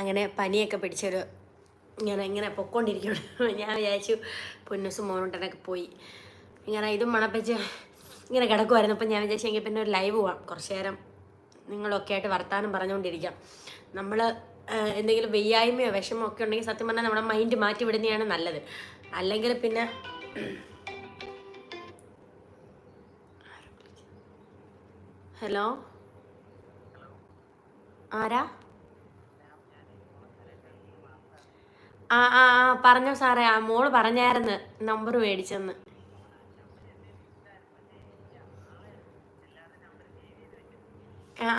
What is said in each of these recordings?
അങ്ങനെ പനിയൊക്കെ പിടിച്ചൊരു ഇങ്ങനെ ഇങ്ങനെ പൊക്കോണ്ടിരിക്കുന്നു. ഞാൻ വിചാരിച്ചു പൊന്നുസും മോനോട്ടനൊക്കെ പോയി. ഇങ്ങനെ ഇതും മണപ്പിച്ച് ഇങ്ങനെ കിടക്കുമായിരുന്നു അപ്പം ഞാൻ വിചാരിച്ചു എങ്കിൽ പിന്നെ ഒരു ലൈവ് പോവാം. കുറച്ച് നേരം നിങ്ങളൊക്കെ ആയിട്ട് വർത്താനം പറഞ്ഞുകൊണ്ടിരിക്കാം. നമ്മൾ എന്തെങ്കിലും വെയ്യായ്മയോ വിഷമോ ഒക്കെ ഉണ്ടെങ്കിൽ സത്യം പറഞ്ഞാൽ നമ്മുടെ മൈൻഡ് മാറ്റി വിടുന്നതാണ് നല്ലത്. അല്ലെങ്കിൽ പിന്നെ ഹലോ? ആരാ? ആ ആ ആ പറഞ്ഞോ സാറേ. ആ മോൾ പറഞ്ഞായിരുന്നു നമ്പർ മേടിച്ചെന്ന്. ആ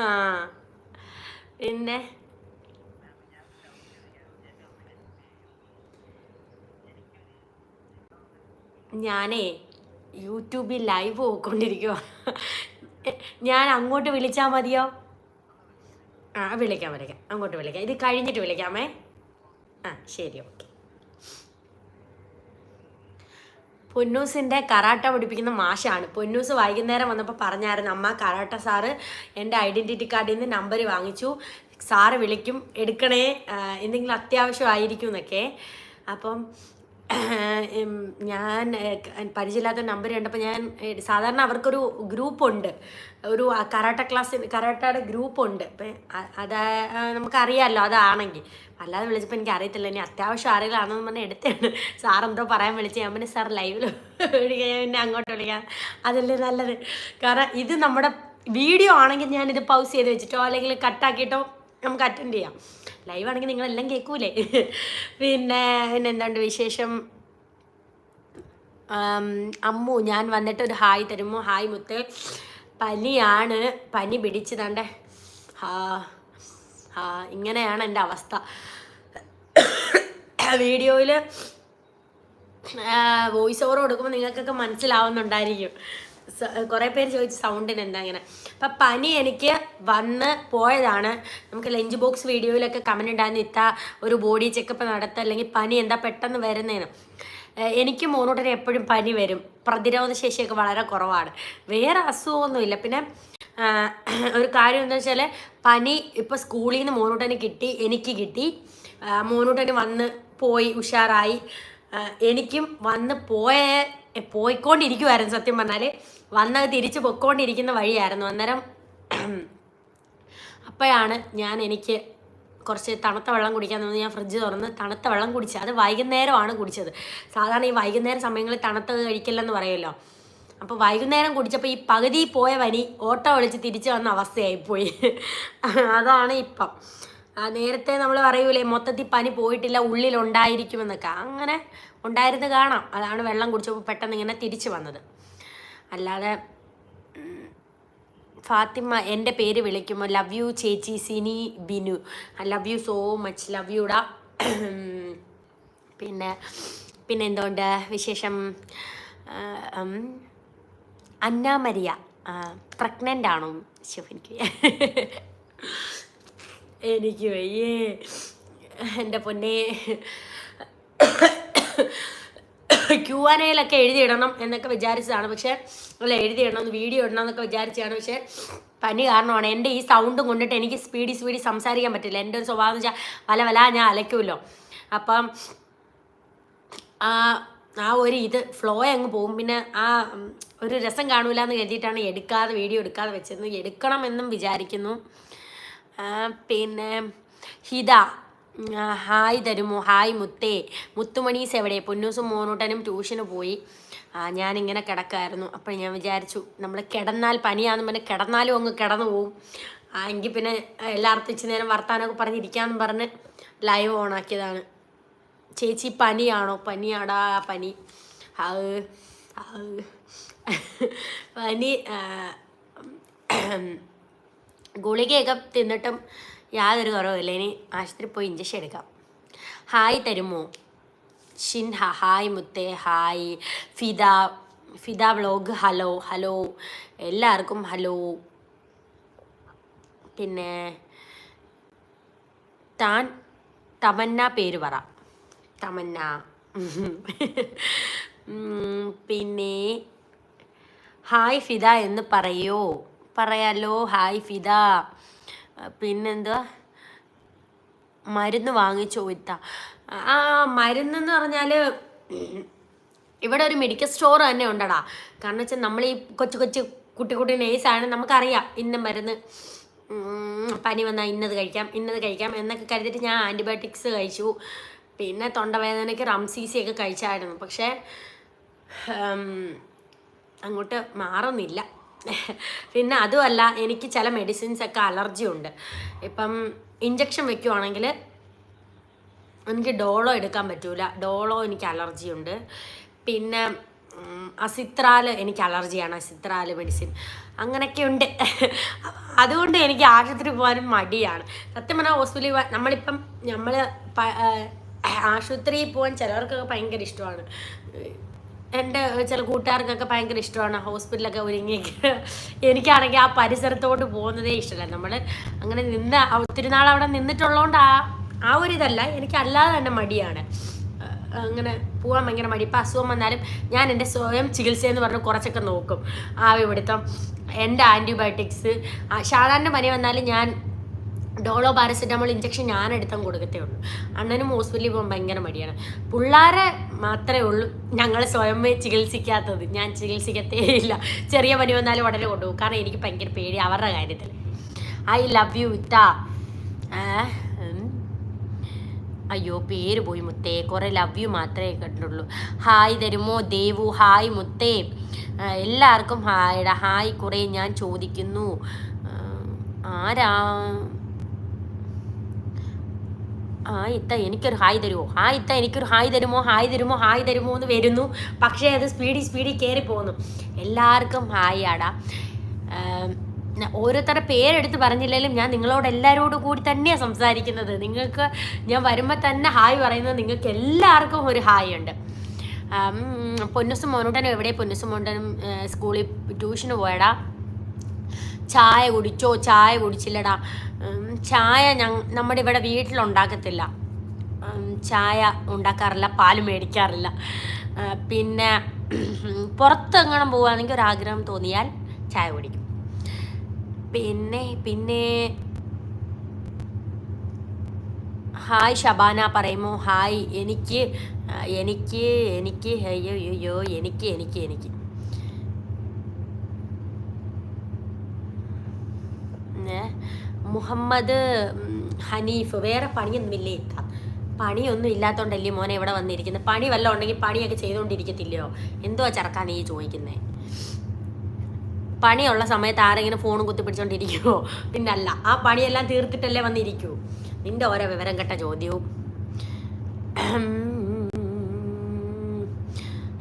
ആ. പിന്നെ? ഞാനേ യൂട്യൂബിൽ ലൈവ് പോയിക്കൊണ്ടിരിക്കുക ഞാൻ അങ്ങോട്ട് വിളിച്ചാൽ മതിയോ? ആ വിളിക്കാം വിളിക്കാം. അങ്ങോട്ട് വിളിക്കാം. ഇത് കഴിഞ്ഞിട്ട് വിളിക്കാമേ. ആ ശരി ഓക്കെ. പൊന്നൂസിന്റെ കറാട്ട പഠിപ്പിക്കുന്ന മാഷാണ്. പൊന്നൂസ് വൈകുന്നേരം വന്നപ്പോൾ പറഞ്ഞായിരുന്നു അമ്മ കറാട്ട സാറ് എന്റെ ഐഡന്റിറ്റി കാർഡിൽ നിന്ന് നമ്പർ വാങ്ങിച്ചു. സാറ് വിളിക്കും എടുക്കണേ. എന്തെങ്കിലും അത്യാവശ്യമായിരിക്കും എന്നൊക്കെ. അപ്പം ഞാൻ പരിചയമില്ലാത്ത നമ്പർ കണ്ടപ്പോൾ ഞാൻ സാധാരണ അവർക്കൊരു ഗ്രൂപ്പുണ്ട് ഒരു കരാട്ട ക്ലാസ് കരാട്ടയുടെ ഗ്രൂപ്പുണ്ട് അപ്പം അത് നമുക്കറിയാമല്ലോ അതാണെങ്കിൽ. അല്ലാതെ വിളിച്ചപ്പോൾ എനിക്ക് അറിയത്തില്ല. ഇനി അത്യാവശ്യം ആരെങ്കിലാണെന്ന് പറഞ്ഞാൽ എടുത്താണ് സാർ എന്തോ പറയാൻ വിളിച്ച്. ഞാൻ പിന്നെ സാർ ലൈവിൽ ഞാൻ പിന്നെ അങ്ങോട്ട് വിളിക്കാം. അതല്ലേ നല്ലത്. കാരണം ഇത് നമ്മുടെ വീഡിയോ ആണെങ്കിൽ ഞാനിത് പൗസ് ചെയ്ത് വെച്ചിട്ടോ അല്ലെങ്കിൽ കട്ടാക്കിയിട്ടോ നമുക്ക് അറ്റൻഡ് ചെയ്യാം. ലൈവ് ആണെങ്കിൽ നിങ്ങളെല്ലാം കേൾക്കൂലേ? പിന്നെ പിന്നെ എന്താണ്ട് വിശേഷം? അമ്മു ഞാൻ വന്നിട്ട് ഒരു ഹായ് തരുമോ? ഹായ് മുത്ത്. പനിയാണ്. പനി പിടിച്ചതാണ്ട്. ഹാ ഹാ ഇങ്ങനെയാണ് എന്റെ അവസ്ഥ. വീഡിയോയിൽ വോയിസ് ഓവർ കൊടുക്കുമ്പോൾ നിങ്ങൾക്കൊക്കെ മനസ്സിലാവുന്നുണ്ടായിരിക്കും. കുറേ പേര് ചോദിച്ചു സൗണ്ടിന് എന്താ ഇങ്ങനെ. അപ്പം പനി എനിക്ക് വന്ന് പോയതാണ്. നമുക്ക് ലഞ്ച് ബോക്സ് വീഡിയോയിലൊക്കെ കമന്റ് ഉണ്ടായിരുന്നു ഇത്ത ഒരു ബോഡി ചെക്കപ്പ് നടത്തുക അല്ലെങ്കിൽ പനി എന്താ പെട്ടെന്ന് വരുന്നതിന് എനിക്ക് മോനോട്ടിന് എപ്പോഴും പനി വരും. പ്രതിരോധ ശേഷിയൊക്കെ വളരെ കുറവാണ്. വേറെ അസുഖമൊന്നുമില്ല. പിന്നെ ഒരു കാര്യം എന്താ വെച്ചാൽ പനി ഇപ്പോൾ സ്കൂളിൽ നിന്ന് മോനൂട്ടന് കിട്ടി എനിക്ക് കിട്ടി. മോനൂട്ടന് വന്ന് പോയി ഉഷാറായി. എനിക്കും വന്ന് പോയ പോയിക്കൊണ്ടിരിക്കുമായിരുന്നു സത്യം പറഞ്ഞാൽ വന്നത് തിരിച്ചു പൊയ്ക്കൊണ്ടിരിക്കുന്ന വഴിയായിരുന്നു. അന്നേരം അപ്പോഴാണ് ഞാൻ എനിക്ക് കുറച്ച് തണുത്ത വെള്ളം കുടിക്കാൻ തോന്നി. ഞാൻ ഫ്രിഡ്ജ് തുറന്ന് തണുത്ത വെള്ളം കുടിച്ചത് അത് വൈകുന്നേരമാണ് കുടിച്ചത്. സാധാരണ ഈ വൈകുന്നേര സമയങ്ങളിൽ തണുത്തത് കഴിക്കില്ലെന്ന് പറയുമല്ലോ. അപ്പോൾ വൈകുന്നേരം കുടിച്ചപ്പോൾ ഈ പകുതി പോയ വനി ഓട്ടോ വിളിച്ച് തിരിച്ചു വന്ന അവസ്ഥയായിപ്പോയി. അതാണ് ഇപ്പം. ആ, നേരത്തെ നമ്മൾ പറയൂലേ മൊത്തത്തിൽ പനി പോയിട്ടില്ല ഉള്ളിൽ ഉണ്ടായിരിക്കുമെന്നൊക്കെ അങ്ങനെ ഉണ്ടായിരുന്നു കാണാം. അതാണ് വെള്ളം കുടിച്ചപ്പോൾ പെട്ടെന്ന് ഇങ്ങനെ തിരിച്ചു വന്നത്. അല്ലാതെ ഫാത്തിമ എന്റെ പേര് വിളിക്കുമ്പോൾ ലവ് യു ചേച്ചി Sini Binu. Love you so much love യുടാ പിന്നെ പിന്നെ എന്തുകൊണ്ട് വിശേഷം? അന്നാമരിയ അന്ന മരിയ പ്രഗ്നന്റ് ആണോ ശോ, എനിക്ക് വയ്യ. എന്റെ പൊന്നെ. ക്യു ആൻ എഴുതിയിടണം എന്നൊക്കെ വിചാരിച്ചതാണ്. പക്ഷേ അല്ല എഴുതിയിടണം വീഡിയോ ഇടണം എന്നൊക്കെ വിചാരിച്ചതാണ്. പക്ഷേ പനി കാരണമാണ്. എന്റെ ഈ സൗണ്ടും കൊണ്ടിട്ട് എനിക്ക് സ്പീഡി സ്പീഡി സംസാരിക്കാൻ പറ്റില്ല. എന്റെ ഒരു സ്വഭാവം വെച്ചാൽ വല വല ഞാൻ അലയ്ക്കുമല്ലോ. അപ്പം ആ ആ ഒരു ഇത് ഫ്ലോ അങ്ങ് പോകും പിന്നെ ആ ഒരു രസം കാണൂല എന്ന് കരുതിയിട്ടാണ് എടുക്കാതെ വീഡിയോ എടുക്കാതെ വെച്ചിരുന്നത് എടുക്കണമെന്നും വിചാരിക്കുന്നു. പിന്നെ ഹിത ഹായ് തരുമോ ഹായ് മുത്തേ. മുത്തുമണീസ് എവിടെ പൊന്നൂസും മോനൂട്ടനും ട്യൂഷന് പോയി. ഞാനിങ്ങനെ കിടക്കായിരുന്നു. അപ്പോൾ ഞാൻ വിചാരിച്ചു നമ്മൾ കിടന്നാൽ പനിയാണെന്ന് പറഞ്ഞ് കിടന്നാലും അങ്ങ് കിടന്നു പോവും. എങ്കിൽ പിന്നെ എല്ലാവർക്കും ഇച്ചിരി നേരം വർത്താനമൊക്കെ പറഞ്ഞിരിക്കാമെന്ന് പറഞ്ഞ് ലൈവ് ഓണാക്കിയതാണ് ചേച്ചി പനിയാണോ? പനിയാടാ പനി. പനി ഗുളികയൊക്കെ തിന്നിട്ടും യാതൊരു കുറവില്ല ഇനി ആശുപത്രി പോയി ഇഞ്ചക്ഷൻ എടുക്കാം. ഹായ് തരുമോ? ഷിൻഹ ഹായ് മുത്തേ hi. Fida Fida vlog hello hello. എല്ലാവർക്കും ഹലോ. പിന്നെ താൻ തമന്ന പേര് പറ. തമന്ന. പിന്നെ ഹായ് ഫിദ എന്ന് പറയോ? പറയാലോ ഹായ് ഫിദ. പിന്നെന്താ മരുന്ന് വാങ്ങിച്ചോ ഇത്ത ആ മരുന്നെന്ന് പറഞ്ഞാൽ ഇവിടെ ഒരു മെഡിക്കൽ സ്റ്റോർ തന്നെ ഉണ്ടടാ. കാരണം വെച്ചാൽ നമ്മൾ ഈ കൊച്ചു കൊച്ചു കുട്ടി കുട്ടി നേഴ്സാണ് നമുക്കറിയാം ഇന്ന മരുന്ന് പനി വന്നാൽ ഇന്നത് കഴിക്കാം ഇന്നത് കഴിക്കാം എന്നൊക്കെ കരുതിയിട്ട് ഞാൻ ആന്റിബയോട്ടിക്സ് കഴിച്ചു. പിന്നെ തൊണ്ടവേദനയ്ക്ക് റംസീസി ഒക്കെ കഴിച്ചായിരുന്നു. പക്ഷേ അങ്ങോട്ട് മാറുന്നില്ല. പിന്നെ അതുമല്ല എനിക്ക് ചില മെഡിസിൻസ് ഒക്കെ അലർജി ഉണ്ട്. ഇപ്പം ഇഞ്ചക്ഷൻ വെക്കുവാണെങ്കിൽ എനിക്ക് ഡോളോ എടുക്കാൻ പറ്റൂല. ഡോളോ എനിക്ക് അലർജി ഉണ്ട്. പിന്നെ അസിത്രാൽ എനിക്ക് അലർജിയാണ് അസിത്രാൽ മെഡിസിൻ അങ്ങനെയൊക്കെ ഉണ്ട്. അതുകൊണ്ട് എനിക്ക് ആശുപത്രി പോകാനും മടിയാണ്. സത്യം പറഞ്ഞാൽ ഹോസ്പിറ്റലിൽ നമ്മളിപ്പം നമ്മൾ ആശുപത്രിയിൽ പോകാൻ ചിലവർക്കൊക്കെ ഭയങ്കര ഇഷ്ടമാണ്. എന്റെ ചില കൂട്ടുകാർക്കൊക്കെ ഭയങ്കര ഇഷ്ടമാണ് ഹോസ്പിറ്റലൊക്കെ ഒരുങ്ങി എനിക്കാണെങ്കിൽ ആ പരിസരത്തോട്ട് പോകുന്നതേ ഇഷ്ടമല്ല. നമ്മൾ അങ്ങനെ നിന്ന് ഒത്തിരി നാൾ അവിടെ നിന്നിട്ടുള്ളതുകൊണ്ട് ആ ആ ഒരു ഇതല്ല. എനിക്ക് അല്ലാതെ തന്നെ മടിയാണ്. അങ്ങനെ പോകാൻ ഭയങ്കര മടി. ഇപ്പം അസുഖം വന്നാലും ഞാൻ എന്റെ സ്വയം ചികിത്സയെന്ന് പറഞ്ഞ് കുറച്ചൊക്കെ നോക്കും. ആവി പിടുത്തം എന്റെ ആന്റിബയോട്ടിക്സ് സാധാരണ പനി വന്നാലും ഞാൻ ഡോളോ പാരസെറ്റാമോൾ ഇഞ്ചക്ഷൻ ഞാൻ എടുത്താൽ കൊടുക്കത്തേ ഉള്ളൂ. അണ്ണനും ഹോസ്പിറ്റലിൽ പോകാൻ ഭയങ്കര മടിയാണ്. പിള്ളേരെ മാത്രമേ ഉള്ളൂ ഞങ്ങൾ സ്വയം ചികിത്സിക്കാത്തത്. ഞാൻ ചികിത്സിക്കത്തേ ഇല്ല. ചെറിയ പനി വന്നാലും ഉടനെ കൊണ്ടുപോകും. കാരണം എനിക്ക് ഭയങ്കര പേടി അവരുടെ കാര്യത്തിൽ ഐ ലവ് യു ഇത്ത അയ്യോ പേര് പോയി മുത്തേ. കുറേ ലവ് യു മാത്രമേ കണ്ടുള്ളൂ ഹായ് തരുമോ? ദേവു ഹായ് മുത്തേ. എല്ലാവർക്കും ഹായ് ഹായ് കുറേ ഞാൻ ചോദിക്കുന്നു. ആരാ? ആ ഇത്ത എനിക്കൊരു ഹായ് തരുമോ ആ ഇത്ത എനിക്കൊരു ഹായ് തരുമോ? ഹായ് തരുമോ? ഹായ് തരുമോ എന്ന് വരുന്നു. പക്ഷേ അത് സ്പീഡി സ്പീഡി കയറി പോകുന്നു എല്ലാവർക്കും ഹായ് ആടാ. ഓരോരുത്തരുടെ പേരെടുത്ത് പറഞ്ഞില്ലെങ്കിലും ഞാൻ നിങ്ങളോട് എല്ലാവരോടും കൂടി തന്നെയാണ് സംസാരിക്കുന്നത്. നിങ്ങൾക്ക് ഞാൻ വരുമ്പോൾ തന്നെ ഹായ് പറയുന്നത് നിങ്ങൾക്ക് എല്ലാവർക്കും ഒരു ഹായ് ഉണ്ട്. പൊന്നുസും മോനൂട്ടനും എവിടെ പൊന്നുസും മോണ്ടനും സ്കൂളിൽ ട്യൂഷന് പോയടാ? ചായ കുടിച്ചോ ചായ കുടിച്ചില്ലടാ. ചായ ഞങ്ങ നമ്മുടെ ഇവിടെ വീട്ടിലുണ്ടാക്കത്തില്ല. ചായ ഉണ്ടാക്കാറില്ല പാൽ മേടിക്കാറില്ല. പിന്നെ പുറത്തെങ്ങണം പോവുകയാണെങ്കിൽ ഒരാഗ്രഹം തോന്നിയാൽ ചായ കുടിക്കും. പിന്നെ പിന്നെ ഹായ് ഷബാന പറയുമോ? ഹായ് എനിക്ക് എനിക്ക് എനിക്ക് അയ്യോ അയ്യോ എനിക്ക് എനിക്ക് എനിക്ക്. മുഹമ്മദ് ഹനീഫ് വേറെ പണിയൊന്നുമില്ലേ പണിയൊന്നും ഇല്ലാത്തതുകൊണ്ടല്ലേ മോനെ ഇവിടെ വന്നിരിക്കുന്നത് പണി വല്ലതും ഉണ്ടെങ്കിൽ പണിയൊക്കെ ചെയ്തുകൊണ്ടിരിക്കത്തില്ലയോ എന്തുവാ ചെറുക്കാ നീ ചോദിക്കുന്നത് പണിയുള്ള സമയത്ത് ആരെങ്കിലും ഫോണും കുത്തിപ്പിടിച്ചോണ്ടിരിക്കുമോ പിന്നല്ല ആ പണിയെല്ലാം തീർത്തിട്ടല്ലേ വന്നിരിക്കൂ. നിന്റെ ഓരോ വിവരം കെട്ട ചോദ്യവും.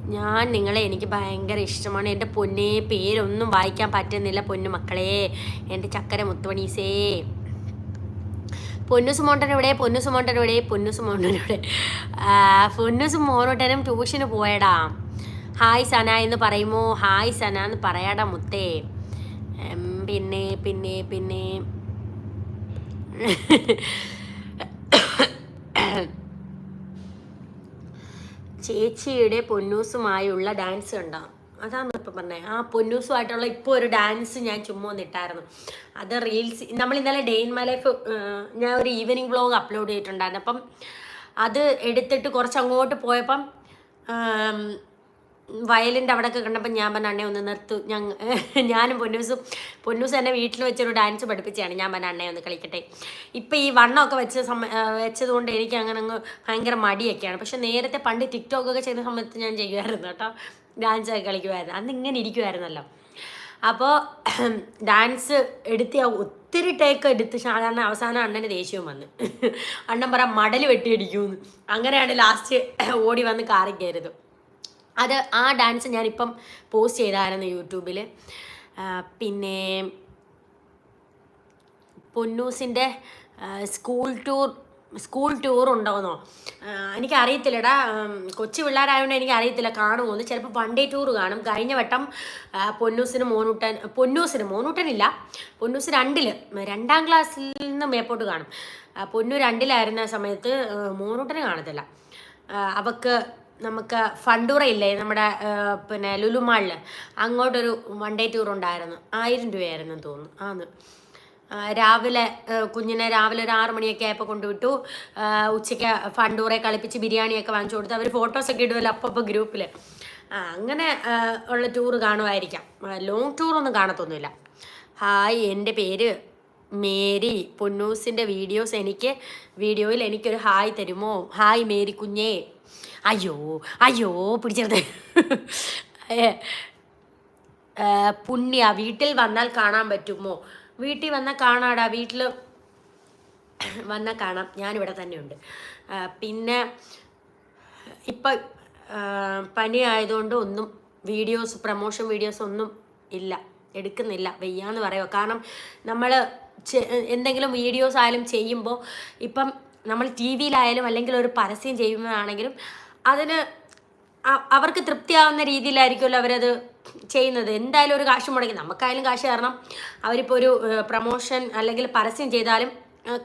ഞാൻ നിങ്ങളെ എനിക്ക് ഭയങ്കര ഇഷ്ടമാണ്. എന്റെ പൊന്നേ പേരൊന്നും വായിക്കാൻ പറ്റുന്നില്ല പൊന്നു മക്കളെ. എന്റെ ചക്കര മുത്തുമണീസേ. പൊന്നു മോണ്ടൻ പൊന്നു പൊന്നുസ് പൊന്നു എവിടെ? പൊന്നു സുമോണോട്ടനും എവിടെ? ആ, പൊന്നുസ് മോനോട്ടനും ട്യൂഷന് പോയടാ. ഹായ് സന എന്ന് പറയുമോ? ഹായ് സന എന്ന് പറയാടാ മുത്തേ. പിന്നെ പിന്നെ പിന്നെ. ചേച്ചിയുടെ പൊന്നൂസുമായുള്ള ഡാൻസ് കണ്ടോ? അതാണ് ഇപ്പം പറഞ്ഞത് ആ പൊന്നൂസുമായിട്ടുള്ള ഇപ്പോൾ ഒരു ഡാൻസ് ഞാൻ ചുമ്മാ ഒന്നിട്ടായിരുന്നു അത് റീൽസ് നമ്മൾ ഇന്നലെ ഡേ ഇൻ മൈ ലൈഫ് ഞാൻ ഒരു ഈവനിങ് വ്ളോഗ് അപ്ലോഡ് ചെയ്തിട്ടുണ്ടായിരുന്നു. അപ്പം അത് എടുത്തിട്ട് കുറച്ച് അങ്ങോട്ട് പോയപ്പം വയലിന്റെ അവിടെയൊക്കെ കണ്ടപ്പോൾ ഞാൻ പറഞ്ഞ അണ്ണയെ ഒന്ന് നിർത്തു. ഞങ്ങ ഞാനും പൊന്നൂസും പൊന്നൂസ് എന്നെ വീട്ടിൽ വെച്ചൊരു ഡാൻസ് പഠിപ്പിച്ചാണ് ഞാൻ പറഞ്ഞ അണ്ണയെ ഒന്ന് കളിക്കട്ടെ. ഇപ്പം ഈ വണ്ണമൊക്കെ വെച്ച സമ വെച്ചതുകൊണ്ട് എനിക്ക് അങ്ങനെ അങ്ങ് ഭയങ്കര മടിയൊക്കെയാണ്. പക്ഷെ നേരത്തെ പണ്ട് ടിക്ടോക്കൊക്കെ ചെയ്യുന്ന സമയത്ത് ഞാൻ ചെയ്യുമായിരുന്നു കേട്ടോ. ഡാൻസ് ഒക്കെ കളിക്കുമായിരുന്നു. അന്ന് ഇങ്ങനെ ഇരിക്കുമായിരുന്നല്ലോ. അപ്പോൾ ഡാൻസ് എടുത്ത് ഒത്തിരി ടേക്ക് എടുത്ത് സാധാരണ അവസാനം അണ്ണന് ദേഷ്യവും വന്ന്. അണ്ണൻ പറ മടൽ വെട്ടിയടിക്കുമെന്ന് അങ്ങനെയാണ് ലാസ്റ്റ് ഓടി വന്ന് കാറിക്കരുത് അത് ആ ഡാൻസ് ഞാനിപ്പം പോസ്റ്റ് ചെയ്തായിരുന്നു യൂട്യൂബിൽ പിന്നെ പൊന്നൂസിന്റെ സ്കൂൾ ടൂർ സ്കൂൾ ടൂർ ഉണ്ടോന്നോ? എനിക്ക് എനിക്കറിയത്തില്ലടാ. കൊച്ചു പിള്ളേരായതുകൊണ്ട് എനിക്ക് അറിയത്തില്ല കാണുമോന്ന് ചിലപ്പോൾ വൺ ഡേ ടൂർ കാണും. കഴിഞ്ഞ വട്ടം പൊന്നൂസിന് മോനൂട്ടൻ പൊന്നൂസിന് മോനൂട്ടനില്ല പൊന്നൂസ് രണ്ടിൽ രണ്ടാം ക്ലാസ്സിൽ നിന്ന് മേപ്പോട്ട് കാണും. പൊന്നു രണ്ടിലായിരുന്ന സമയത്ത് മോനൂട്ടന് കാണത്തില്ല. അവക്ക് നമുക്ക് ഫണ്ടൂറ ഇല്ലേ? നമ്മുടെ പിന്നെ ലുലുമാളിൽ അങ്ങോട്ടൊരു വൺ ഡേ ടൂർ ഉണ്ടായിരുന്നു. ആയിരം രൂപയായിരുന്നു തോന്നുന്നു. ആന്ന്. രാവിലെ കുഞ്ഞിനെ രാവിലെ ഒരു ആറ് മണിയൊക്കെ ആയപ്പോൾ കൊണ്ടുവിട്ടു. ഉച്ചയ്ക്ക് ഫണ്ടൂറെ കളിപ്പിച്ച് ബിരിയാണിയൊക്കെ വാങ്ങിച്ചു കൊടുത്ത് അവർ ഫോട്ടോസൊക്കെ ഇടുമല്ലോ അപ്പോൾ ഗ്രൂപ്പിൽ അങ്ങനെ ഉള്ള ടൂർ കാണുമായിരിക്കാം. ലോങ് ടൂറൊന്നും കാണത്തൊന്നുമില്ല. ഹായ് എന്റെ പേര് മേരി. പൊന്നൂസിന്റെ വീഡിയോസ് എനിക്ക് വീഡിയോയിൽ എനിക്കൊരു ഹായ് തരുമോ? ഹായ് മേരി കുഞ്ഞേ. അയ്യോ അയ്യോ പിടിച്ചെടുത്ത്. പുണ്യ വീട്ടിൽ വന്നാൽ കാണാൻ പറ്റുമോ? വീട്ടിൽ വന്നാൽ കാണാടാ വീട്ടിൽ വന്നാൽ കാണാം. ഞാനിവിടെ തന്നെയുണ്ട്. പിന്നെ ഇപ്പം പനി ആയതുകൊണ്ട് ഒന്നും വീഡിയോസ് പ്രമോഷൻ വീഡിയോസ് ഒന്നും ഇല്ല. എടുക്കുന്നില്ല. വയ്യാന്ന് പറയുക കാരണം നമ്മൾ എന്തെങ്കിലും വീഡിയോസ് ആയാലും ചെയ്യുമ്പോൾ ഇപ്പം നമ്മൾ ടി വിയിലായാലും അല്ലെങ്കിൽ ഒരു പരസ്യം ചെയ്യുന്നതാണെങ്കിലും അതിന് അവർക്ക് തൃപ്തിയാവുന്ന രീതിയിലായിരിക്കുമല്ലോ അവരത് ചെയ്യുന്നത്. എന്തായാലും ഒരു കാശ് മുടക്കി. നമുക്കായാലും കാശ് കാരണം അവരിപ്പോൾ ഒരു പ്രൊമോഷൻ അല്ലെങ്കിൽ പരസ്യം ചെയ്താലും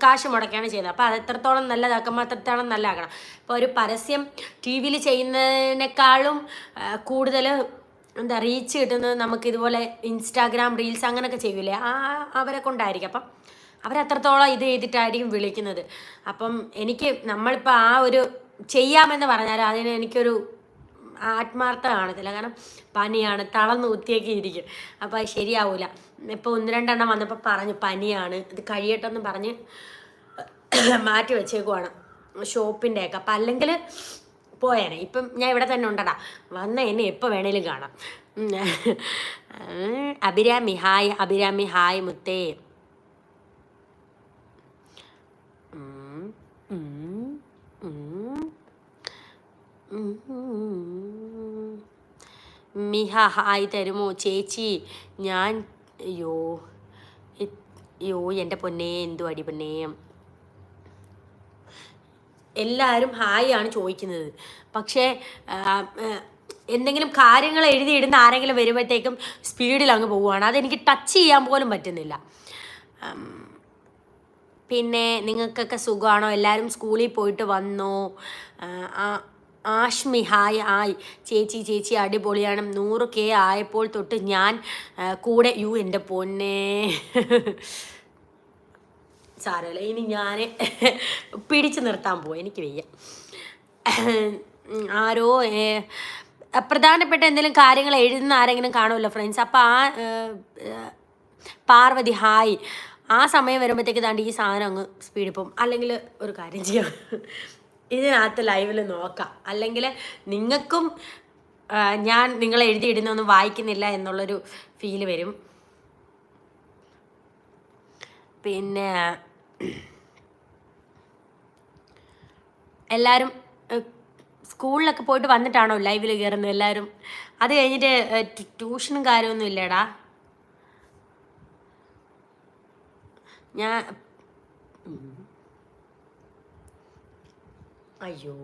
കാശ് മുടക്കാണ് ചെയ്യുന്നത്. അപ്പോൾ അത് എത്രത്തോളം നല്ലതാക്കുമ്പോൾ അത്രത്തോളം നല്ലതാക്കണം. ഇപ്പോൾ ഒരു പരസ്യം ടി വിയിൽ ചെയ്യുന്നതിനേക്കാളും കൂടുതൽ എന്താ റീച്ച് കിട്ടുന്നത് നമുക്ക് ഇതുപോലെ ഇൻസ്റ്റാഗ്രാം റീൽസ് അങ്ങനെയൊക്കെ ചെയ്യൂലേ? ആ അവരെ കൊണ്ടായിരിക്കും. അപ്പം അവരത്രത്തോളം ഇത് ചെയ്തിട്ടായിരിക്കും വിളിക്കുന്നത്? അപ്പം എനിക്ക് നമ്മളിപ്പോൾ ആ ഒരു ചെയ്യാമെന്ന് പറഞ്ഞാൽ അതിന് എനിക്കൊരു ആത്മാർത്ഥ കാണത്തില്ല. കാരണം പനിയാണ്. തളർന്ന് കുത്തിയൊക്കെ ഇരിക്കും. അപ്പോൾ അത് ശരിയാവൂല. ഇപ്പോൾ ഒന്ന് രണ്ടെണ്ണം വന്നപ്പോൾ പറഞ്ഞു പനിയാണ്. ഇത് കഴിയട്ടെന്ന് പറഞ്ഞ് മാറ്റി വെച്ചേക്കുവാണ്. ഷോപ്പിന്റെയൊക്കെ അപ്പം അല്ലെങ്കിൽ പോയേനെ. ഇപ്പം ഞാൻ ഇവിടെ തന്നെ ഉണ്ടടാ. വന്ന എന്നെ എപ്പോൾ വേണേലും കാണാം. അഭിരാമി. ഹായ്. അഭിരാമി. ഹായ് മുത്തേ. മിഹ ഹായ് തരുമോ ചേച്ചി? ഞാൻ അയ്യോ അയ്യോ എന്റെ പൊന്നേ എന്തു അടി പൊന്നേ. എല്ലാവരും ഹായ് ആണ് ചോദിക്കുന്നത്. പക്ഷേ എന്തെങ്കിലും കാര്യങ്ങൾ എഴുതിയിടുന്ന ആരെങ്കിലും വരുമ്പോഴത്തേക്കും സ്പീഡിൽ അങ്ങ് പോവുകയാണ്. അതെനിക്ക് ടച്ച് ചെയ്യാൻ പോലും പറ്റുന്നില്ല. പിന്നെ നിങ്ങൾക്കൊക്കെ സുഖമാണോ? എല്ലാവരും സ്കൂളിൽ പോയിട്ട് വന്നോ? ആഷ്മി ഹായ് ആയ്. ചേച്ചി ചേച്ചി അടിപൊളിയാണ്. നൂറ് കെ ആയപ്പോൾ തൊട്ട് ഞാൻ കൂടെ യു എന്റെ പൊന്നെ. സാരമില്ല ഇനി ഞാൻ പിടിച്ചു നിർത്താൻ പോവും. എനിക്ക് വയ്യ. ആരോ പ്രധാനപ്പെട്ട എന്തെങ്കിലും കാര്യങ്ങൾ എഴുതുന്ന ആരെങ്കിലും കാണുമല്ലോ ഫ്രണ്ട്സ്? അപ്പം ആ പാർവതി ഹായ്. ആ സമയം വരുമ്പോഴത്തേക്ക് താണ്ട് ഈ സാധനം അങ്ങ് പോകും. അല്ലെങ്കിൽ ഒരു കാര്യം ചെയ്യാം. ഇതിനകത്ത് ലൈവിൽ നോക്കാം. അല്ലെങ്കിൽ നിങ്ങൾക്കും ഞാൻ നിങ്ങൾ എഴുതിയിടുന്നൊന്നും വായിക്കുന്നില്ല എന്നുള്ളൊരു ഫീൽ വരും. പിന്നെ എല്ലാവരും സ്കൂളിലൊക്കെ പോയിട്ട് വന്നിട്ടാണോ ലൈവിൽ കയറുന്നത് എല്ലാവരും അത് കഴിഞ്ഞിട്ട് ട്യൂഷനും കാര്യമൊന്നും ഇല്ലേടാ? ഞാൻ. അയ്യോ.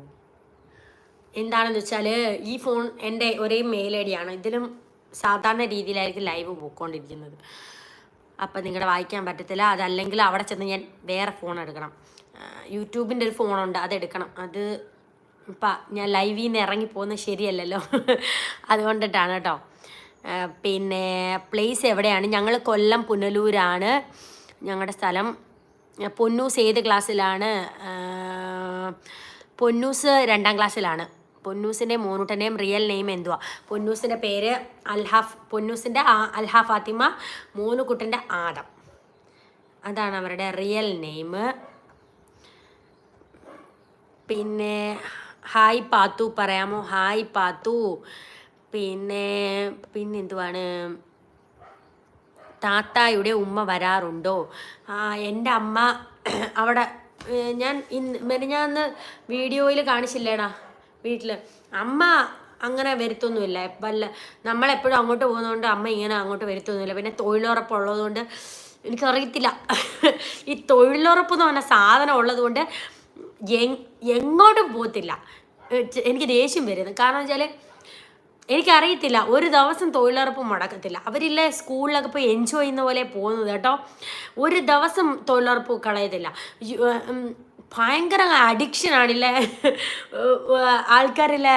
എന്താണെന്ന് വെച്ചാൽ ഈ ഫോൺ എന്റെ ഒരേ മെയിൽ ഐ ഡിയാണ് ഇതിലും സാധാരണ രീതിയിലായിരിക്കും ലൈവ് പോയിക്കൊണ്ടിരിക്കുന്നത്. അപ്പം നിങ്ങളുടെ വായിക്കാൻ പറ്റത്തില്ല. അതല്ലെങ്കിൽ അവിടെ ചെന്ന് ഞാൻ വേറെ ഫോൺ എടുക്കണം. യൂട്യൂബിന്റെ ഒരു ഫോണുണ്ട് അതെടുക്കണം അത് ഇപ്പം ഞാൻ ലൈവിൽ നിന്ന് ഇറങ്ങി പോകുന്നത് ശരിയല്ലല്ലോ. അതുകൊണ്ടിട്ടാണ് കേട്ടോ. പിന്നെ പ്ലേസ് എവിടെയാണ്? ഞങ്ങൾ കൊല്ലം പുനലൂരാണ്. ഞങ്ങളുടെ സ്ഥലം പൊന്നൂസ് ഏത് ക്ലാസ്സിലാണ് പൊന്നൂസ് രണ്ടാം ക്ലാസ്സിലാണ്. പൊന്നൂസിന്റെ മോനൂട്ടന്റെയും റിയൽ നെയിം എന്തുവാ? പൊന്നൂസിന്റെ പേര് അൽഹാഫ് പൊന്നൂസിന്റെ അൽഹാ ഫാത്തിമ മോനുകുട്ടന്റെ ആദം. അതാണ് അവരുടെ റിയൽ നെയിം. പിന്നെ ഹായ് പാത്തു പറയാമോ? ഹായ് പാത്തു. പിന്നെ പിന്നെ എന്തുവാണ് താത്തായുടെ ഉമ്മ വരാറുണ്ടോ? എന്റെ അമ്മ അവിടെ ഞാൻ ഇന്ന് മെനഞ്ഞാന്ന് വീഡിയോയിൽ കാണിച്ചില്ലേടാ വീട്ടിൽ അമ്മ അങ്ങനെ വരുത്തൊന്നുമില്ല. വല്ല നമ്മളെപ്പോഴും അങ്ങോട്ട് പോകുന്നതുകൊണ്ട് അമ്മ ഇങ്ങനെ അങ്ങോട്ട് വരുത്തൊന്നുമില്ല. പിന്നെ തൊഴിലുറപ്പുള്ളതുകൊണ്ട് എനിക്കറിയത്തില്ല. ഈ തൊഴിലുറപ്പ് എന്ന് പറഞ്ഞ സാധനം ഉള്ളതുകൊണ്ട് എങ് എങ്ങോട്ടും പോകത്തില്ല. എനിക്ക് ദേഷ്യം വരുന്നത് കാരണം വെച്ചാൽ എനിക്കറിയത്തില്ല ഒരു ദിവസം തൊഴിലുറപ്പ് മുടക്കത്തില്ല. അവരില്ല സ്കൂളിലൊക്കെ പോയി എൻജോയ് ചെയ്യുന്ന പോലെ പോകുന്നത് കേട്ടോ. ഒരു ദിവസം തൊഴിലുറപ്പ് കളയത്തില്ല. ഭയങ്കര അഡിക്ഷൻ ആണില്ലേ? ആൾക്കാരില്ലേ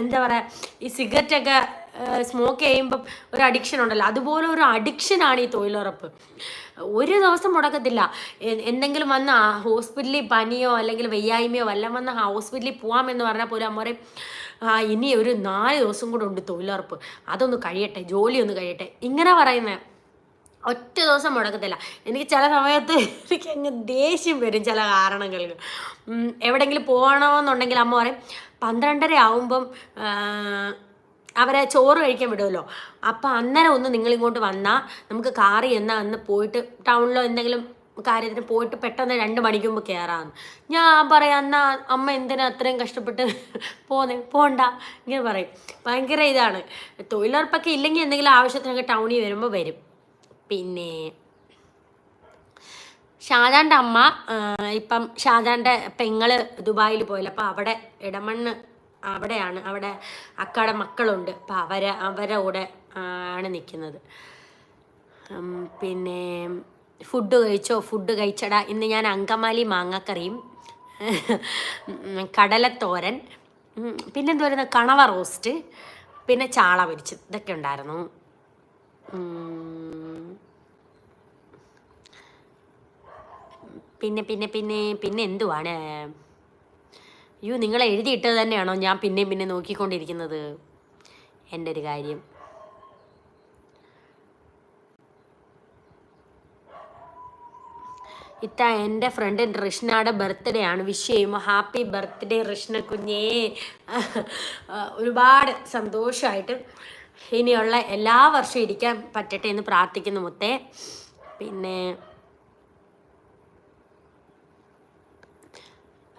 എന്താ പറയുക ഈ സിഗരറ്റൊക്കെ സ്മോക്ക് ചെയ്യുമ്പം ഒരു അഡിക്ഷൻ ഉണ്ടല്ലോ. അതുപോലെ ഒരു അഡിക്ഷനാണ് ഈ തൊഴിലുറപ്പ്. ഒരു ദിവസം മുടക്കത്തില്ല. എന്തെങ്കിലും വന്ന് ഹോസ്പിറ്റലിൽ പനിയോ അല്ലെങ്കിൽ വയ്യായ്മയോ വല്ലതും വന്ന് ഹോസ്പിറ്റലിൽ പോകാമെന്ന് പറഞ്ഞാൽ പോലും അമ്മ പറയും ആ ഇനി ഒരു നാല് ദിവസം കൂടെ ഉണ്ട് തൊഴിലുറപ്പ്. അതൊന്ന് കഴിയട്ടെ ജോലി ഒന്ന് കഴിയട്ടെ. ഇങ്ങനെ പറയുന്നത് ഒറ്റ ദിവസം മുടക്കത്തില്ല. എനിക്ക് ചില സമയത്ത് എനിക്ക് അങ്ങ് ദേഷ്യം വരും ചില കാരണങ്ങൾക്ക്. എവിടെയെങ്കിലും പോകണമെന്നുണ്ടെങ്കിൽ അമ്മ പറയും പന്ത്രണ്ടര ആവുമ്പം അവരെ ചോറ് കഴിക്കാൻ വിടുമല്ലോ അപ്പം അന്നേരം ഒന്ന് നിങ്ങളിങ്ങോട്ട് വന്നാൽ നമുക്ക് കാറി എന്നാൽ അന്ന് പോയിട്ട് ടൗണിലോ എന്തെങ്കിലും കാര്യത്തിന് പോയിട്ട് പെട്ടെന്ന് രണ്ട് മണിക്ക് മുമ്പ് ഞാൻ പറയാം എന്നാ അമ്മ എന്തിനാ അത്രയും കഷ്ടപ്പെട്ട് പോന്നെ? പോണ്ട. ഇങ്ങനെ പറയും. ഭയങ്കര ഇതാണ്. തൊഴിലുറപ്പൊക്കെ ഇല്ലെങ്കിൽ എന്തെങ്കിലും ആവശ്യത്തിനൊക്കെ ടൗണിൽ വരുമ്പോൾ വരും. പിന്നെ ഷാജാന്റെ അമ്മ ഇപ്പം ഷാജാന്റെ പെങ്ങൾ ദുബായിൽ പോയില്ല. അപ്പം അവിടെ ഇടമണ്ണ് അവിടെയാണ് അവിടെ അക്കാടെ മക്കളുണ്ട്. അപ്പം അവരെ അവരെ കൂടെ ആണ് നിൽക്കുന്നത് പിന്നെ ഫുഡ് കഴിച്ചോ? ഫുഡ് കഴിച്ചടാ. ഇന്ന് ഞാൻ അങ്കമാലി മാങ്ങക്കറിയും. കടലത്തോരൻ. ഉം, പിന്നെന്തുവായിരുന്നു കണവ റോസ്റ്റ്. പിന്നെ ചാള പൊരിച്ചത്. ഇതൊക്കെ ഉണ്ടായിരുന്നു. പിന്നെ പിന്നെ പിന്നെ പിന്നെ എന്തുവാണ്? അയ്യോ നിങ്ങൾ എഴുതിയിട്ടത് തന്നെയാണോ ഞാൻ പിന്നെയും പിന്നെ നോക്കിക്കൊണ്ടിരിക്കുന്നത്? എന്റെ ഒരു കാര്യം. ഇത്ത എന്റെ ഫ്രണ്ട് റിഷ്ണയുടെ ബർത്ത്ഡേ ആണ്. വിഷ് ചെയ്യുമ്പോൾ ഹാപ്പി ബർത്ത്ഡേ റിഷ്ണ കുഞ്ഞേ. ഒരുപാട് സന്തോഷമായിട്ട് ഇനിയുള്ള എല്ലാ വർഷവും ഇരിക്കാൻ പറ്റട്ടെ എന്ന് പ്രാർത്ഥിക്കുന്നു മുത്തേ. പിന്നെ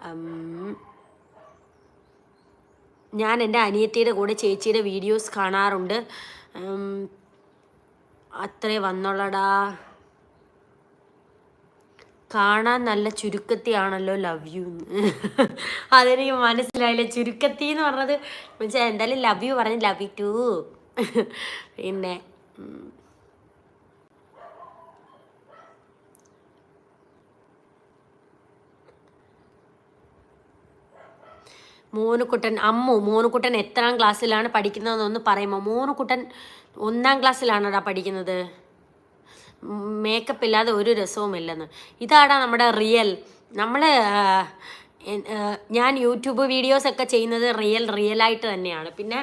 ഉം, ഞാൻ എന്റെ അനിയത്തിയുടെ കൂടെ ചേച്ചിയുടെ വീഡിയോസ് കാണാറുണ്ട്. അത്രേ വന്നോളടാ. കാണാൻ നല്ല ചുരുക്കത്തിയാണല്ലോ ലവ് യു അതെനിക്ക് മനസ്സിലായില്ല. ചുരുക്കത്തി എന്ന് പറഞ്ഞത് എന്തായാലും ലവ് യു പറഞ്ഞ് ലവ് യു. ടു പിന്നെ മോനുക്കുട്ടൻ അമ്മു മോനുക്കുട്ടൻ എത്രാം ക്ലാസ്സിലാണ് പഠിക്കുന്നതെന്നൊന്ന് പറയുമോ? മോനുക്കുട്ടൻ ഒന്നാം ക്ലാസ്സിലാണടാ പഠിക്കുന്നത്? മേക്കപ്പ് ഇല്ലാതെ ഒരു രസവുമില്ലെന്ന്. ഇതാടാ നമ്മുടെ റിയൽ. നമ്മൾ ഞാൻ യൂട്യൂബ് വീഡിയോസ് ഒക്കെ ചെയ്യുന്നത് റിയൽ റിയൽ ആയിട്ട് തന്നെയാണ്. പിന്നെ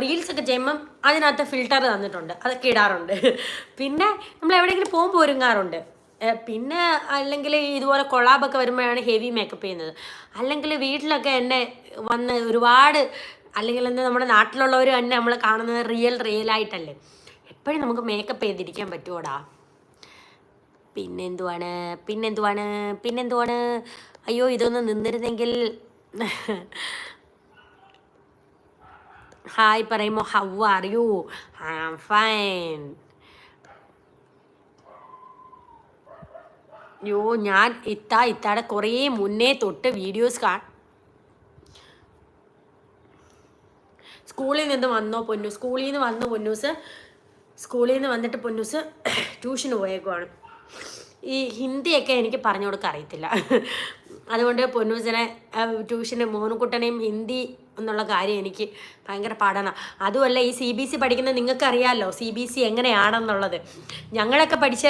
റീൽസ് ഒക്കെ ചെയ്യുമ്പം അതിനകത്ത് ഫിൽട്ടർ തന്നിട്ടുണ്ട്. അതൊക്കെ ഇടാറുണ്ട്. പിന്നെ നമ്മൾ എവിടെയെങ്കിലും പോകുമ്പോൾ ഒരുങ്ങാറുണ്ട്. പിന്നെ അല്ലെങ്കിൽ ഇതുപോലെ കൊളാബൊക്കെ വരുമ്പോഴാണ് ഹെവി മേക്കപ്പ് ചെയ്യുന്നത്. അല്ലെങ്കിൽ വീട്ടിലൊക്കെ എന്നെ വന്ന് ഒരുപാട് അല്ലെങ്കിൽ എന്താ നമ്മുടെ നാട്ടിലുള്ളവർ തന്നെ നമ്മൾ കാണുന്നത് റിയൽ റിയൽ ആയിട്ടല്ലേ? എപ്പോഴും നമുക്ക് മേക്കപ്പ് ചെയ്തിരിക്കാൻ പറ്റുമോടാ പിന്നെന്തുവാണ്? പിന്നെന്തുവാണ്? പിന്നെന്തുവാണ്? അയ്യോ ഇതൊന്ന് നിന്നിരുന്നെങ്കിൽ ഹായ് പറയുമോ how are you? I am fine. Yo ഞാൻ ഇത്ത ഇത്താടെ കുറേ മുന്നേ തൊട്ട് വീഡിയോസ് കാ സ്കൂളിൽ നിന്ന് വന്നോ പൊന്നു സ്കൂളിൽ നിന്ന് വന്നു പൊന്നൂസ് സ്കൂളിൽ നിന്ന് വന്നിട്ട് പൊന്നൂസ് ട്യൂഷന് പോയേക്കുവാണ്. ഈ ഹിന്ദിയൊക്കെ എനിക്ക് പറഞ്ഞു കൊടുക്കാൻ അറിയത്തില്ല. അതുകൊണ്ട് പൊന്നൂസിനെ ട്യൂഷന് മോനുകുട്ടനെയും ഹിന്ദി എന്നുള്ള കാര്യം എനിക്ക് ഭയങ്കര പാടാണ്. അതുമല്ല ഈ സി ബി സി പഠിക്കുന്നത് നിങ്ങൾക്ക് അറിയാമല്ലോ സി ബി സി എങ്ങനെയാണെന്നുള്ളത്. ഞങ്ങളൊക്കെ പഠിച്ച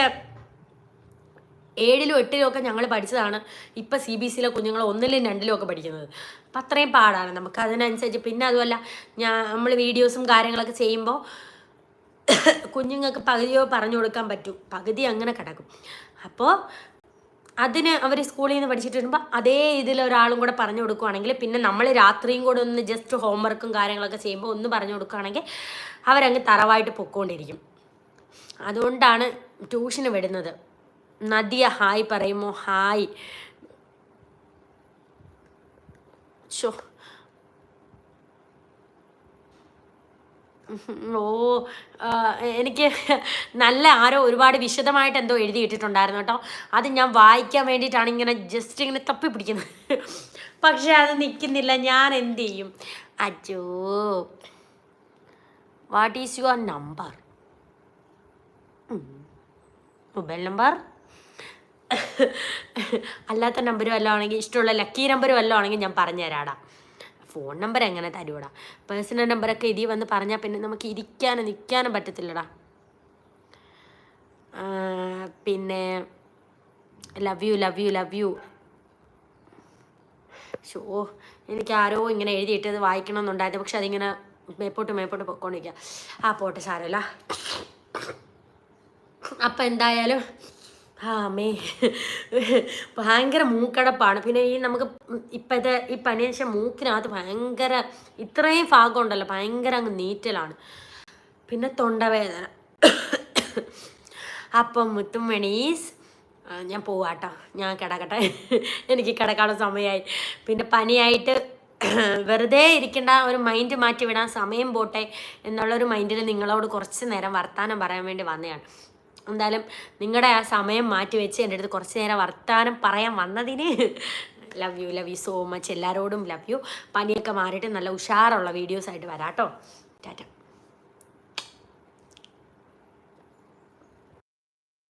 ഏഴിലും എട്ടിലും ഒക്കെ ഞങ്ങൾ പഠിച്ചതാണ്. ഇപ്പം സി ബി സിയിലെ കുഞ്ഞുങ്ങൾ ഒന്നിലും രണ്ടിലും ഒക്കെ പഠിക്കുന്നത്. അപ്പം അത്രയും പാടാണ് നമുക്ക്. അതിനനുസരിച്ച് പിന്നെ അതുമല്ല ഞാൻ നമ്മൾ വീഡിയോസും കാര്യങ്ങളൊക്കെ ചെയ്യുമ്പോൾ കുഞ്ഞുങ്ങൾക്ക് പകുതിയോ പറഞ്ഞു കൊടുക്കാൻ പറ്റും. പകുതി അങ്ങനെ കിടക്കും. അപ്പോൾ അതിന് അവർ സ്കൂളിൽ നിന്ന് പഠിച്ചിട്ട് വരുമ്പോൾ അതേ ഇതിൽ ഒരാളും കൂടെ പറഞ്ഞു കൊടുക്കുവാണെങ്കിൽ പിന്നെ നമ്മൾ രാത്രിയും കൂടെ ഒന്ന് ജസ്റ്റ് ഹോംവർക്കും കാര്യങ്ങളൊക്കെ ചെയ്യുമ്പോൾ ഒന്ന് പറഞ്ഞു കൊടുക്കുകയാണെങ്കിൽ അവരങ്ങ് തറവായിട്ട് പൊക്കോണ്ടിരിക്കും. അതുകൊണ്ടാണ് ട്യൂഷന് വിടുന്നത്. നദിയ ഹായ് പറയുമോ? ഹായ്. ഓ എനിക്ക് നല്ല ആരോ ഒരുപാട് വിശദമായിട്ട് എന്തോ എഴുതിയിട്ടിട്ടുണ്ടായിരുന്നു കേട്ടോ. അത് ഞാൻ വായിക്കാൻ വേണ്ടിയിട്ടാണ് ഇങ്ങനെ ജസ്റ്റ് ഇങ്ങനെ തപ്പി പിടിക്കുന്നത്. പക്ഷെ അത് നിൽക്കുന്നില്ല ഞാൻ എന്ത് ചെയ്യും? Ajo what is your number mobile number അല്ലാത്ത നമ്പർ വല്ലതും ആണെങ്കിൽ ഇഷ്ടമുള്ള ലക്കി നമ്പർ വല്ലതും ആണെങ്കിൽ ഞാൻ പറഞ്ഞു തരാടാ. ഫോൺ നമ്പർ എങ്ങനെ തരൂടാ പേഴ്സണൽ നമ്പറൊക്കെ ഇതി വന്ന് പറഞ്ഞാൽ പിന്നെ നമുക്ക് ഇരിക്കാനും നിൽക്കാനും പറ്റത്തില്ലടാ. പിന്നെ love you love you love you show എനിക്ക് ആരോ ഇങ്ങനെ എഴുതിയിട്ട് അത് വായിക്കണമെന്നുണ്ടായിരുന്നു പക്ഷെ അതിങ്ങനെ മേപ്പോട്ട് മേപ്പോട്ട് പൊക്കോണ്ടിരിക്കുക ആ പോട്ടെ സാരമില്ല. അപ്പം എന്തായാലും ആ മേ ഭയങ്കര മൂക്കടപ്പാണ്. പിന്നെ ഈ നമുക്ക് ഇപ്പോഴത്തെ ഈ പനിയ ശേഷം മൂക്കിനകത്ത് ഭയങ്കര ഇത്രയും ഭാഗം ഉണ്ടല്ലോ ഭയങ്കര അങ്ങ് നീറ്റലാണ്. പിന്നെ തൊണ്ടവേദന. അപ്പം മുത്തുമണീസ് ഞാൻ പോവാട്ടോ. ഞാൻ കിടക്കട്ടെ. എനിക്ക് കിടക്കാനുള്ള സമയമായി. പിന്നെ പനിയായിട്ട് വെറുതെ ഇരിക്കേണ്ട ഒരു മൈൻഡ് മാറ്റി വിടാൻ സമയം പോട്ടെ എന്നുള്ളൊരു മൈൻഡിൽ നിങ്ങളോട് കുറച്ച് നേരം വർത്താനം പറയാൻ വേണ്ടി വന്നതാണ്. എന്തായാലും നിങ്ങളുടെ ആ സമയം മാറ്റി വെച്ച് എന്റെ അടുത്ത് കുറച്ച് നേരം വർത്തമാനം പറയാൻ വന്നതിന് love you love you so much എല്ലാവരോടും ലവ് യു പനിയൊക്കെ മാറിയിട്ട് നല്ല ഉഷാറുള്ള വീഡിയോസ് ആയിട്ട് വരാട്ടോ. ടാറ്റ